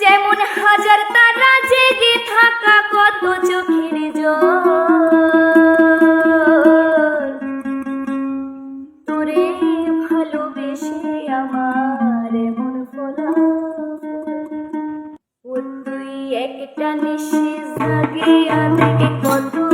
যেমন হাজার তারা জেগে থাকা কত চোখের তোরে ভালোবেসে আমার এমন ফলা। একটা নিশ্চিত কত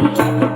Thank you.